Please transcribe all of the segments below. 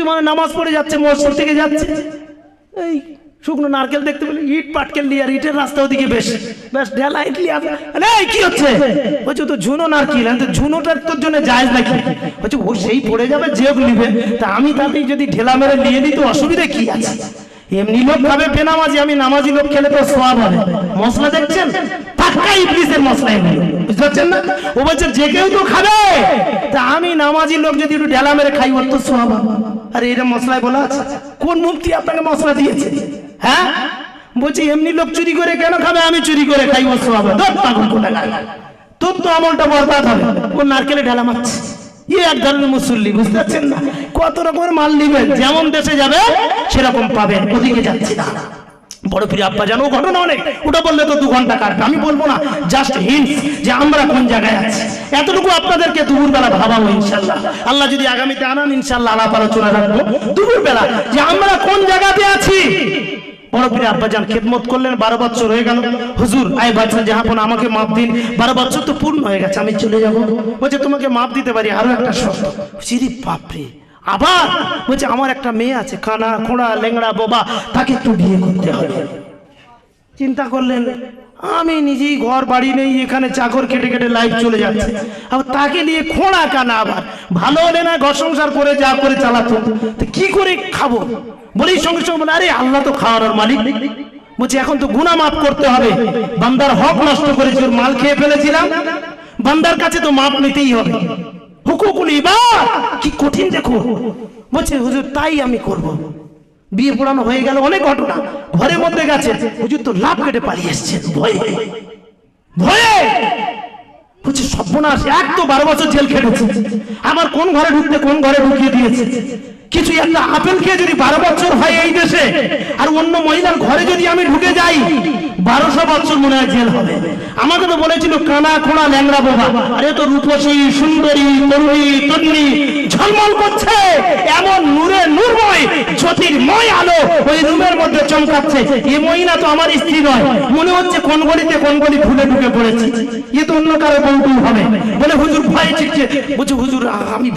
কিছু মানে নামাজ পড়ে যাচ্ছে, মসজিদ থেকে যাচ্ছে। এই শুকনো নারকেল দেখতে পেলে, ইট, পাটকেল নিয়ে আর ইটের রাস্তা ওদিকে বেশ বেশ ঢেলা ইট নিয়ে এই কি হচ্ছে? বলছে তো ঝুনো নারকেল আমি তো ঝুনোটার তোর জন্য জায়জ নাকি? বলছে, ও সেই পড়ে যাবে যেও নিবে। তা আমি তাতেই যদি ঢেলা মেরে নিয়ে নিই তো অসুবিধা কি আছে? এমনি লোক খাবে, বেনামাজি, আমি নামাজি লোক খেলে তো সোয়াব হবে। মশলা দেখছেন? মশলা বুঝতে পারছেন না? ও বলছে, যে কেউ খাবে, তা আমি নামাজি লোক যদি একটু মেরে খাই, ওর তো মশলায় বলা আছে? কোন আপনাকে মশলা দিয়েছে? হ্যাঁ? এমনি লোক চুরি করে কেন খাবে? আমি চুরি করে খাই ওর পাগল। তোর তো আমলটা বরবাদ হবে। ও নারকেলে ঢেলা মারছে। মুসল্লি, বুঝতে পারছেন না? কত রকমের মাল নিবেন, যেমন দেশে যাবে, সেরকম পাবেন, ওদিকে যাচ্ছি না। বড় আব্বা জানো, ঘটনা অনেক। ওটা বললে তো দু ঘণ্টা কাটবে। আমি বলব না জাস্ট হিন্টস যে আমরা কোন জায়গায় আছি। এতটুকু আপনাদেরকে দুপুরবেলা ভাবাবো, ইনশাল্লাহ। আল্লাহ যদি আগামীতে আনান, ইনশাল্লাহ আলাপ আলোচনা রাখব। দুপুরবেলা, যে আমরা কোন জায়গাতে আছি? বড় পীর আব্বাজান খেদমত করলেন, বারো বছর হয়ে গেল। হুজুর, আয় বাচ্চা জাহাপন আমাকে মাপ দিন। বারো বছর তো পূর্ণ হয়ে গেছে, আমি চলে যাব। বলছে, তোমাকে মাপ দিতে পারি, আরও একটা শর্ত। চিরি বাপরে, আবার? বলছে, আমার একটা মেয়ে আছে, কানা, খোঁড়া, লেংড়া, বোবা, তাকে একটু বিয়ে করতে হবে। চিন্তা করলেন আমি নিজেই ঘর বাড়ি নেই, এখানে চাকর কেটে কেটে লাইফ চলে যাচ্ছে। আবার তাকে নিয়ে খোঁড়া কানা আবার। ভালো হলে না ঘর সংসার করে, যা করে চালাতো। তো কি করে খাব? বলেই সঙ্গে সঙ্গে বলে, আরে আল্লাহ তো খাওয়ানোর মালিক। বলছি, এখন তো গুণা মাফ করতে হবে। বান্দার হক নষ্ট করেছি, ওর মাল খেয়ে ফেলেছিলাম। বান্দার কাছে তো মাপ নিতেই হবে। হুকুকুল ইবাদ! কি কঠিন দেখো। বলছে, হুজুর, তাই আমি করব। বিয়ে পড়ানো হয়ে গেল, অনেক ঘটনা। ঘরের মধ্যে গেছে। হুজুর তো লাভ কেটে পালিয়ে এসছেন ভয়ে। ভয়ে! বলছে, সর্বনাশ, এক তো বারো বছর জেল খেটেছে। আমার কোন ঘরে ঢুকতে কোন ঘরে ঢুকিয়ে দিয়েছে? কিছু একটা আপেল খেয়ে যদি বারো বছর হয় এই দেশে, আর অন্য মহিলার ঘরে যদি আমি ঢুকে যাই বারোশো বছর মনে হয় জেল হবে। আমাকে তো বলেছিল, কানা খোঁড়া ল্যাংড়া বাবা। আরে তো রূপসী, সুন্দরী, তরুণী তরুণী ঝলমল করছে। এমন নূরে নূরময় জ্যোতির্ময় আলো ওই রুমের মধ্যে চমকাচ্ছে। এ মহিলা তো আমার স্ত্রী নয়। মনে হচ্ছে কোন গলিতে কোন গলি ভুলে ঢুকে পড়েছে। এ তো অন্য কারও বউটু হবে। বলে হুজুর ভয় চিকছে বলছে, হুজুর, আমি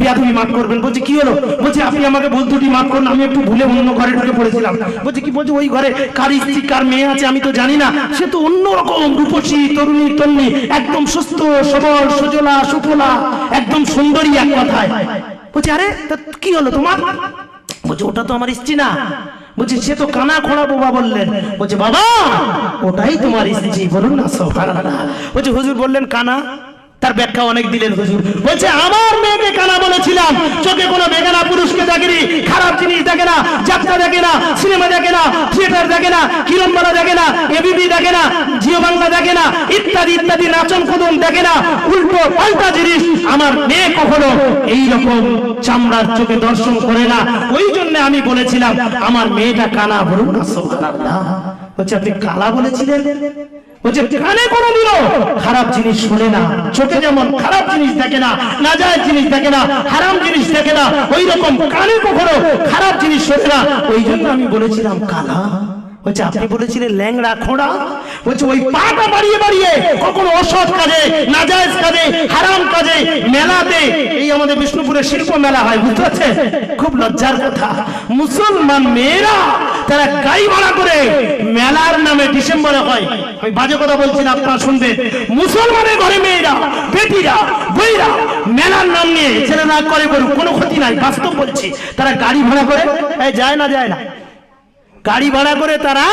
বেয়াদবি মাফ করবেন। বলছে, কি হলো? বলছে, আপনি আমাকে ভুল মাফ করুন, আমি একটু ভুলে অন্য ঘরে ঢুকে পড়েছিলাম। বলছে, কি বলছে? ওই ঘরে কার স্ত্রী, কার মেয়ে আছে আমি তো জানি না। সে তো অন্যরকম রূপসী, তরুণী তরুণী একদম সুস্থ, সবল, সুজলা, সুফলা, একদম সুন্দরী এক কথায়। বলছে, আরে কি হলো তোমার? বলছে, ওটা তো আমার স্ত্রী না। বলছে, সে তো কানা খোড়া বাবা বললেন। বলছে, বাবা, ওটাই তোমার স্ত্রী, বলুন না, সুবহানাল্লাহ। বলছে, হুজুর বললেন কানা। তার ব্যাখ্যা অনেক দিলেন হুজুর। বলছে, আমার মেয়েকে কানা বলেছিলাম? চোখে কোনো বেগানা পুরুষকে দেখেনি, খারাপ জিনিস দেখে না, যাত্রা দেখে না, সিনেমা দেখে না, থিয়েটার দেখে না কিরণবালা দেখে না এবিবি দেখে না, জিও বাংলা দেখে না, ইত্যাদি ইত্যাদি, নাচন কুদন দেখে না, উল্টো পাল্টা জিনিস আমার মেয়ে কখনো এইরকম চামড়ার চোখে দর্শন করে না। ওই জন্য আমি বলেছিলাম, আমার মেয়েটা কানা বলুন না বলছে, আপনি কালা বলেছিলেন? চোখে যেমন খারাপ জিনিস দেখে না জিনিস দেখে না, হারাম জিনিস দেখে না ওই রকম কানে কখনো খারাপ জিনিস শোনে না। ওই জন্য আমি বলেছিলাম বলছে, আপনি বলেছিলেন ল্যাংড়া, খোঁড়া? বলছে, ওই পাটা বাড়িয়ে বাড়িয়ে কখনো অসৎ কাজে, নাজায়েজ কাজে, হারাম কাজে, মেলাতে এই আমাদের বিষ্ণুপুরে শিল্প মেলা হয়, বুঝতে পারছে খুব লজ্জার কথা। মুসলমান মেয়েরা তারা গাড়ি ভাড়া করে মেলার নামে ডিসেম্বরে হয়। আমি বাজে কথা বলছি না, আপনারা শুনবেন। মুসলমানের ঘরে মেয়েরা, বেটিরা, বইরা মেলার নাম নিয়ে ছেলেরা করে করুক কোনো ক্ষতি নাই, বাস্তব বলছি। তারা গাড়ি ভাড়া করে যায় না যায় না। গাড়ি ভাড়া করে তারা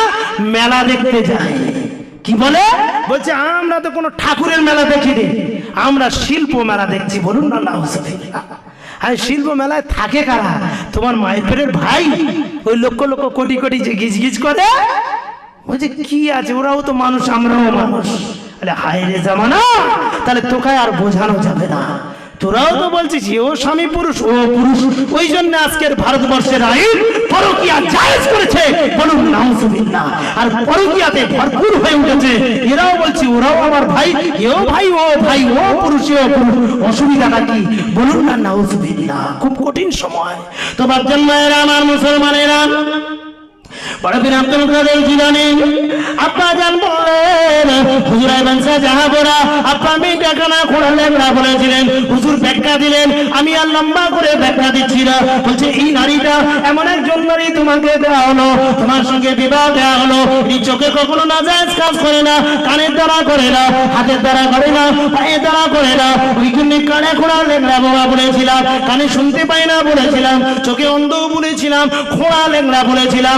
মেলা দেখতে যায়। কি বলে? বলছে, আমরা তো কোনো ঠাকুরের মেলা দেখিনি। আমরা শিল্প মেলা দেখছি, বলুন না না আর, শিল্প মেলায় থাকে কারা? তোমার মায়ের ভাই ওই লক্ষ লক্ষ কোটি কোটি যে গিজ গিজ করে। বলছে কি আছে? ওরাও তো মানুষ, আমরাও মানুষ। আরে হায় রে জামানা, তাহলে তোকে আর বোঝানো যাবে না। তোরাও তো বলছিস ও স্বামী পুরুষ, ও পুরুষ। ওই জন্য আজকের ভারতবর্ষের আইন পরকিয়া জায়েজ করেছে বলুন নাউজুবিল্লাহ। আর পরকিয়াতে ভরপুর হয়ে উঠেছে। এরাও বলছি, ওরাও আমার ভাই, এও ভাই, ও ভাই, ও পুরুষ ও পুরুষ। অসুবিধাটা কি? বলুন না, নাউজুবিল্লাহ। খুব কঠিন সময়। তোমার জন্য এরা আমার মুসলমানেরা বড় পীর আব্দুল কাদের জিলানি। আপা জান বললেন আপা আমি না বলেছিলেন। হুজুর ব্যাখ্যা দিলেন, আমি আর লম্বা করে ব্যাখ্যা দিচ্ছি না। বলছে, এই নারীটা এমন একজন নারী তোমাকে দেওয়া হলো, তোমার সঙ্গে বিবাহ দেওয়া হলো। এই চোখে কখনো না যায় কাজ করে না, কানের দ্বারা করে না, হাতের দ্বারা করে না, পায়ের দ্বারা করে না। ওই জন্য কানে খোড়া লেংরা বাবা বলেছিলাম, কানে শুনতে পাই না বলেছিলাম, চোখে অন্ধ বলেছিলাম, খোড়া লেংরা বলেছিলাম।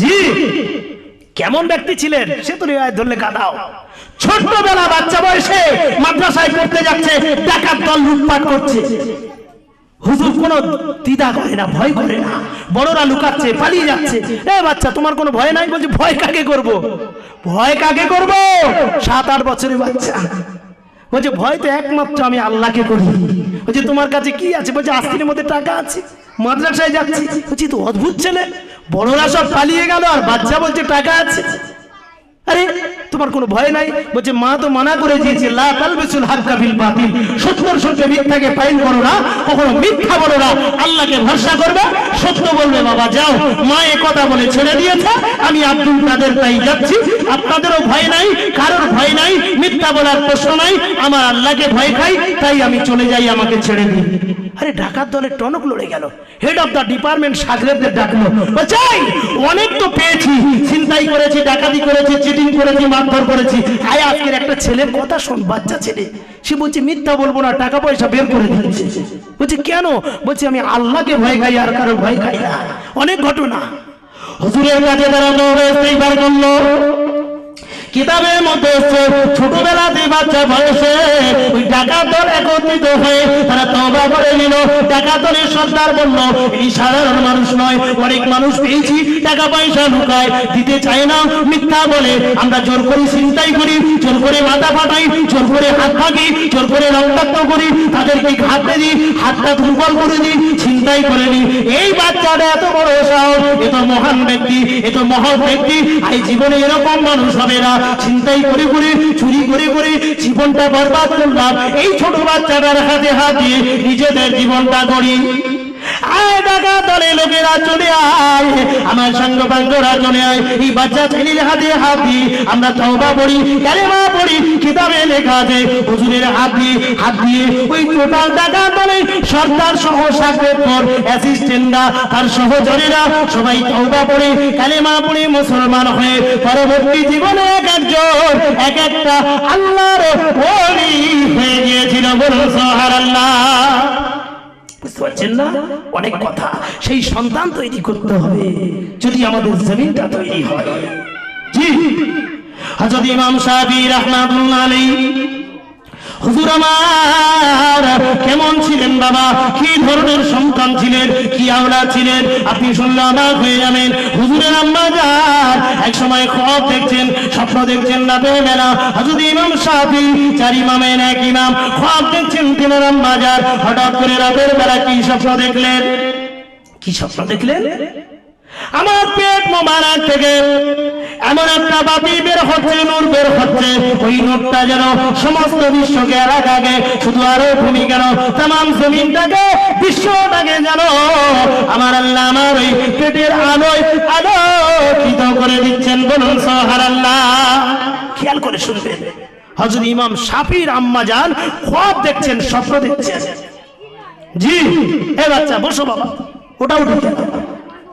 জি। কেমন ব্যক্তি ছিলেন? সে তো রিওয়ায়াত ধরলে কাদাও। ছোটবেলা বাচ্চা বয়সে মাদ্রাসায় পড়তে যাচ্ছে, ডাকাত দল লুটপাট করছে। হুজুর কোনো দ্বিধা করে না, ভয় করে না। বড়রা লুকাচ্ছে, পালিয়ে যাচ্ছে। এ বাচ্চা, তোমার কোনো ভয় নাই? বলছে, ভয় কাকে করব? ভয় কাকে করব? সাত আট বছরের বাচ্চা। বলছে, ভয় তো একমাত্র আমি আল্লাহকে করি। বলছে, তোমার কাছে কি আছে? বলছে, আস্তিনের মধ্যে টাকা আছে। মাদ্রাসায় যাচ্ছি। বলছি তো অদ্ভুত ছেলে। বড়রা সব পালিয়ে গেল আর বাচ্চা বলছে টাকা আছে। আরে তোমার কোনো ভয় নাই? বলছে, মা তো মানা করে দিয়েছে, লা তালবিসুল হাক্কা বিল বাতিল। সত্যর সঙ্গে মিথ্যাকে পাইল করো না, কখনো মিথ্যা বলো না, আল্লাহকে ভরসা করবে, সত্য বলবে, বাবা, যাও, মা এ কথা বলে ছেড়ে দিয়েছে, আমি আব্দুল কাদের তাই যাচ্ছি আপনাদেরও ভয় নাই, কারোর ভয় নাই, মিথ্যা বলার প্রশ্ন নাই, আমার আল্লাহকে ভয় খাই, তাই আমি চলে যাই, আমাকে ছেড়ে দিন। আরে ডাকাত দলের টনক লড়ে গেল। হেড অফ দ্য ডিপার্টমেন্ট সাগরেবদের ডাকলো। চাই অনেক তো পেয়েছি। চিন্তাই করেছি, ডাকাতি করেছি চিটিং করেছি, মারধর করেছি। আয়, আজকের একটা ছেলের কথা শোন, বাচ্চা ছেলে। সে বলছে, মিথ্যা বলব না টাকা পয়সা বের করে দিচ্ছে বলছে, কেন? বলছে, আমি আল্লাহকে ভয় খাই আর কারও ভয় খাই না। অনেক ঘটনা। হুজুরের কাছে তারা দৌড়ে এইবার করল। কিতাবের মধ্যে এসছে ছোটবেলাতে বাচ্চা বয়সে ওই টাকা দল একত্রিত হয়ে তারা তবা করে নিল। টাকা দলের সর্দার বলল, এই সাধারণ মানুষ নয়, অনেক মানুষ পেয়েছি, টাকা পয়সা লুকায়, দিতে চায় না, মিথ্যা বলে। আমরা জোর করে চিন্তাই করি, জোর করে মাথা ফাটাই, জোর করে হাত ভাগি, জোর করে রক্তাক্ত করি, তাদেরকে হাতে দিই, হাতটা দুর্বল করে দিই চিন্তাই করে নিই। এই বাচ্চাটা এত বড় সাহস, এ তো মহান ব্যক্তি, এ তো মহৎ ব্যক্তি এই জীবনে এরকম মানুষ হবে না। চিন্তাই করে করে, চুরি করে করে জীবনটা বরবাদ করলাম। এই ছোট বাচ্চাটার হাতে হাত দিয়ে নিজেদের জীবনটা গড়ি। আয় সহচরেরা সবাই পড়ে পড়ে মুসলমান হয়ে পরবর্তী জীবনে এক একজন, এক একটা আল্লাহর হয়ে গিয়েছিল বলুন সুবহানাল্লাহ। অনেক কথা। সেই সন্তান তৈরি করতে হবে, যদি আমাদের জমিনটা তৈরি হয়। জি। হযরত ইমাম সাহাবী রাহমাতুল্লাহ আলাইহি, হুজুর আমার কেমন ছিলেন বাবা? কি ধরনের সন্তান ছিলেন? কি আওলা ছিলেন? আপনি শুনলে হয়ে যাবেন। হুজুরের আম্মা যান এক সময় খব দেখছেন, স্বপ্ন দেখছেন রাতে বেলা হজরত ইমাম সাফি চার ইমামের এক ইমাম খব দেখছেন তিনের আম্মা যান হঠাৎ করে রাতের বেলা কি স্বপ্ন দেখলেন? কি স্বপ্ন দেখলেন? আমার পেট মোবারক থেকে এমন একটা বাতি বের হচ্ছে, নূর বের হচ্ছে। ওই নূরটা যেন সমস্ত বিশ্বকে এলাকা আগে, শুধু আরও ভূমি কেন তাম জমিনটাকে, বিশ্বটাকে যেন আমার আল্লাহ আমার ওই পেটের আলোয় আলোকিত করে দিচ্ছেন। বলুন সহার আল্লাহ খেয়াল করে শুনবেন। হজরত ইমাম শাফির আম্মা যান খোয়াব দেখছেন, স্বপ্ন দেখছেন। জি, এ বাচ্চা, বসো বাবা। ওটা উঠে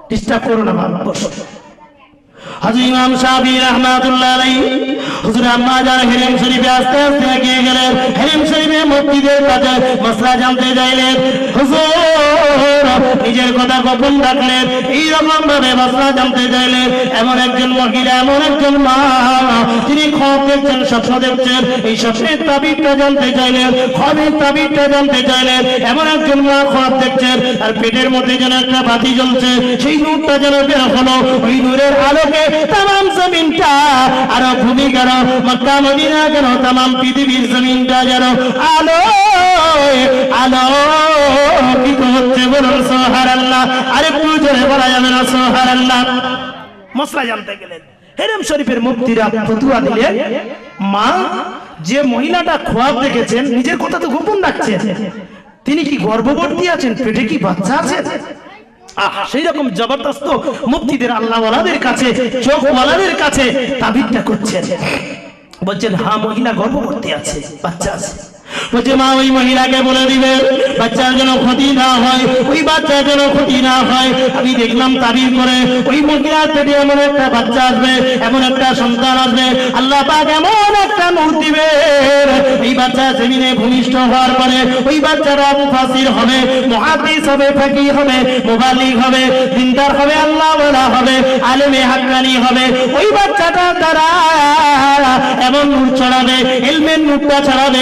ডিস্টার্ব করো না, বাবা, বসো। হাজি ইমাম সাহাবি রহমাতুল্লাহ আলাইহি হুজুর আম্মা যান হেরেম শরীফে আস্তে আস্তে এগিয়ে গেলেন, হেরেম শরীফে মসজিদের কাছে মশলা জানতে চাইলেন হুজুর, নিজের কথা গোপন রাখলেন এইরকম ভাবে মশলা জানতে চাইলেন এমন একজন মহিলা, এমন একজন মা, তিনি খব দেখছেন, স্বপ্ন দেখছেন, এই স্বপ্নের তাবিরটা জানতে চাইলেন খবের তাবিরটা জানতে চাইলেন। এমন একজন মা খব দেখছেন আর পেটের মধ্যে যেন একটা বাতি জ্বলছে, সেই নূরটা যেন বের হলো। ওই নূরের আলোকে তাম জমিনটা আরও ভূমি গেল। মক্কা মদিনা পৃথিবীর জমিনটা আলো আলো কিন্তু হচ্ছে বলুন সোহার আল্লাহ আরে জোরে বলা যাবে না সোহার আল্লাহ মশলা জানতে গেলেন। হেরেম শরীফের মুক্তিরা ফতুয়া দিলেন মা, যে মহিলাটা খোয়াব দেখেছেন নিজের কথা তো গোপন রাখছেন। তিনি কি গর্ভবতী আছেন? পেটে কি বাচ্চা আছে? সেই রকম জবরদস্ত মুক্তিদের আল্লাহওয়ালাদের কাছে, চোখওয়ালাদের কাছে তাবিদটা করছেন। বলছেন হা মহিলা গর্ভবতী আছে, বাচ্চা আছে। বলছে মা ওই মহিলাকে বলে দিবে বাচ্চার যেন ক্ষতি না হয় ওই বাচ্চার যেন ক্ষতি না হয় আমি দেখলাম তাবির করে ওই মহিলার পেটে এমন একটা বাচ্চা আসবে এমন একটা সন্তান আসবে আল্লাহ পাক এমন একটা নূর দিবে এই বাচ্চা জমিনে ভূমিষ্ঠ হওয়ার পরে ওই বাচ্চারা মুফাসির হবে মুহাদ্দিস হবে ফাকি হবে মুবাল্লিগ হবে দিনদার হবে আল্লাহ বলা হবে আলেমে হাক্কানি হবে ওই বাচ্চাটা দ্বারা এমন নূর ছড়াবে এলমের নূরটা ছড়াবে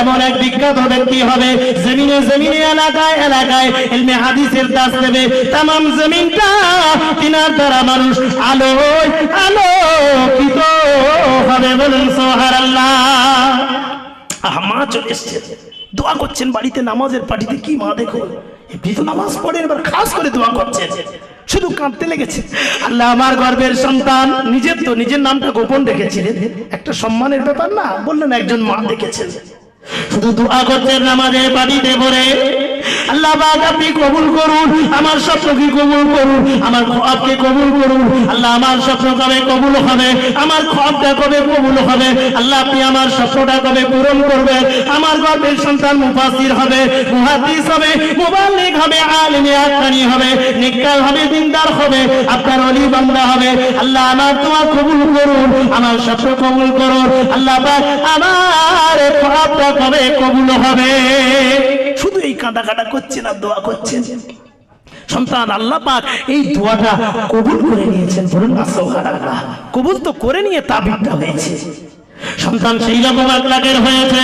এমন এক বিখ্যাত ব্যক্তি হবে জমিনে জমিনে এলাকায় এলাকায় এলমে হাদিসের দাস দেবে। তামাম জমিনটা তিনার দ্বারা মানুষ আলোয় আলোকিত হবে বলুন সোহার আল্লাহ মা চলে এসছে দোয়া করছেন বাড়িতে নামাজের পার্টিতে কি মা দেখো? এমনি তো নামাজ পড়েন এবার খাস করে দোয়া করছেন শুধু কাঁদতে লেগেছে। আল্লাহ আমার গর্বের সন্তান, নিজের তো নিজের নামটা গোপন রেখেছিলেন। একটা সম্মানের ব্যাপার না, বললেন একজন মা দেখেছেন। শুধু দোয়া করছেন নামাজের পানিতে পড়ে আল্লাহ পাক আপনি কবুল করুন, আমার স্বপ্নকে কবুল করুন, আমার খবকে কবুল করুন, আল্লাহ আমার স্বপ্ন কবে কবুল হবে, আমার খবটা কবে কবুল হবে, আল্লাহ আপনি আমার স্বপ্নটা কবে পূরণ করবেন, আমার গর্বের সন্তান মুফাসির হবে, মুহাদ্দিস হবে মুবাল্লিগ হবে, আলিমে আকানি হবে, নিকাল হবে, দিনদার হবে, আপনার অলি বান্দা হবে, আল্লাহ আমার তোমার কবুল করুন, আমার স্বপ্ন কবুল করুন, আল্লাহ আমার খবটা কবে কবুল হবে? শুধু এই কাঁদা কাটা করছেন আর দোয়া করছেন। সন্তান আল্লাহ পাক এই দোয়াটা কবুল করে নিয়েছেন বলুন কবুল তো করে নিয়ে তাবিদটা হয়েছে। সন্তান সেই রকম হয়েছে।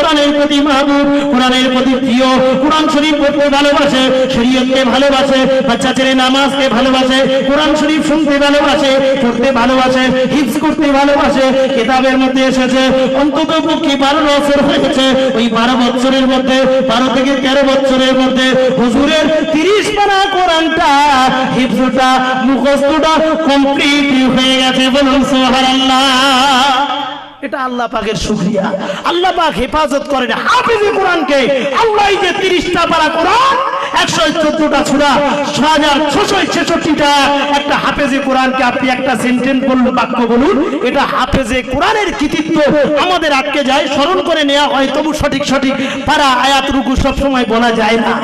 কোরআনের প্রতি মাহবুব, কোরআনের প্রতি প্রিয়, কোরআন শরীফ পড়তে ভালোবাসে, শরীয়তকে ভালোবাসে বাচ্চা ছেলে নামাজকে ভালোবাসে, কোরআন শরীফ শুনতে ভালোবাসে, পড়তে ভালোবাসে হিপস করতে ভালোবাসে, কিতাবের মধ্যে এসেছে, অন্তত পক্ষে বারো বছর হয়েছে, ওই বারো বছরের মধ্যে, বারো থেকে তেরো বছরের মধ্যে হুজুরের তিরিশ পারা কোরআনটা হিপসটা মুখস্থটা কমপ্লিট হয়ে গেছে বলুন সোহারাল্লাহ এটা আল্লাহ পাকের শুকরিয়া। আল্লাহ পাক হেফাজত করেন হাফিজে কোরআনকে। আল্লাহ যে তিরিশটা পারা কোরআন, একশো চোদ্দটা ছুড়া ছ হাজার ছশো ছেষট্টিটা একটা হাফেজে কোরআনকে আপনি একটা সেন্টেন্স বলুন, বাক্য বলুন, এটা হাফেজে কোরআনের কৃতিত্ব আমাদের আটকে যায়, স্মরণ করে নেওয়া হয়, তবু সঠিক সঠিক পারা আয়াত রুকু সবসময় বলা যায় না।